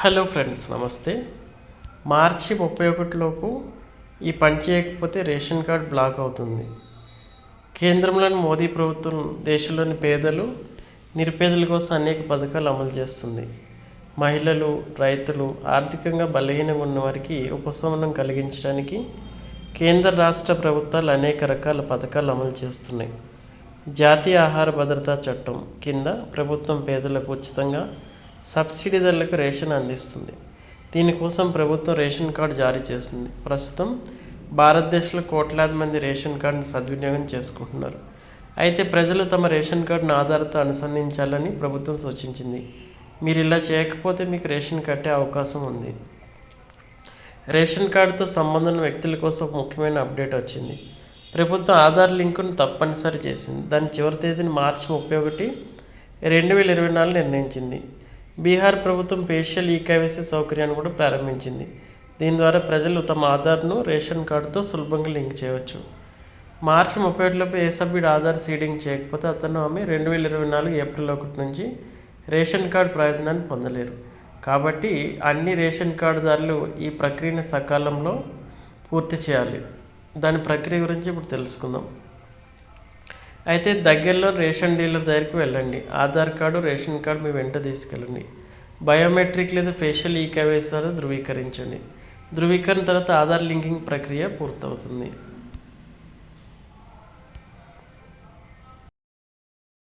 Hello friends నమస్తే. మార్చి ముప్పై ఒకటిలోపు ఈ పని చేయకపోతే రేషన్ కార్డ్ బ్లాక్ అవుతుంది. కేంద్రంలోని మోదీ ప్రభుత్వం దేశంలోని పేదలు నిరుపేదల కోసం అనేక పథకాలు అమలు చేస్తుంది. మహిళలు రైతులు ఆర్థికంగా బలహీనంగా ఉన్న వారికి ఉపశమనం కలిగించడానికి కేంద్ర రాష్ట్ర ప్రభుత్వాలు అనేక రకాల పథకాలు అమలు చేస్తున్నాయి. జాతీయ ఆహార భద్రతా చట్టం కింద ప్రభుత్వం పేదలకు ఉచితంగా సబ్సిడీ ధరలకు రేషన్ అందిస్తుంది. దీనికోసం ప్రభుత్వం రేషన్ కార్డు జారీ చేస్తుంది ప్రస్తుతం భారతదేశంలో కోట్లాది మంది రేషన్ కార్డును సద్వినియోగం చేసుకుంటున్నారు. అయితే ప్రజలు తమ రేషన్ కార్డును ఆధార్తో అనుసంధించాలని ప్రభుత్వం సూచించింది. మీరు ఇలా చేయకపోతే మీకు రేషన్ కట్టే అవకాశం ఉంది. రేషన్ కార్డుతో సంబంధం వ్యక్తుల కోసం ముఖ్యమైన అప్డేట్ వచ్చింది. ప్రభుత్వం ఆధార్ లింకును తప్పనిసరి చేసింది. దాని చివరి తేదీని మార్చి ముప్పై ఒకటి రెండు వేల ఇరవై నాలుగు నిర్ణయించింది. బీహార్ ప్రభుత్వం ఫేషియల్ కేవైసీ సౌకర్యాన్ని కూడా ప్రారంభించింది. దీని ద్వారా ప్రజలు తమ ఆధార్ను రేషన్ కార్డుతో సులభంగా లింక్ చేయవచ్చు. మార్చి ముప్పై ఒకటిలోపు ఏ సభ్యుడు ఆధార్ సీడింగ్ చేయకపోతే అతను ఆమె రెండు వేల ఇరవై నాలుగు ఏప్రిల్ ఒకటి నుంచి రేషన్ కార్డు ప్రయోజనాన్ని పొందలేరు. కాబట్టి అన్ని రేషన్ కార్డుదారులు ఈ ప్రక్రియను సకాలంలో పూర్తి చేయాలి. దాని ప్రక్రియ గురించి ఇప్పుడు తెలుసుకుందాం. అయితే దగ్గరలో రేషన్ డీలర్ దగ్గరికి వెళ్ళండి. ఆధార్ కార్డు రేషన్ కార్డు మీ వెంట తీసుకెళ్ళండి. బయోమెట్రిక్ లేదా ఫేషియల్ ఈకేవైసీ ద్వారా ధృవీకరించండి. ధృవీకరణ తర్వాత ఆధార్ లింకింగ్ ప్రక్రియ పూర్తవుతుంది.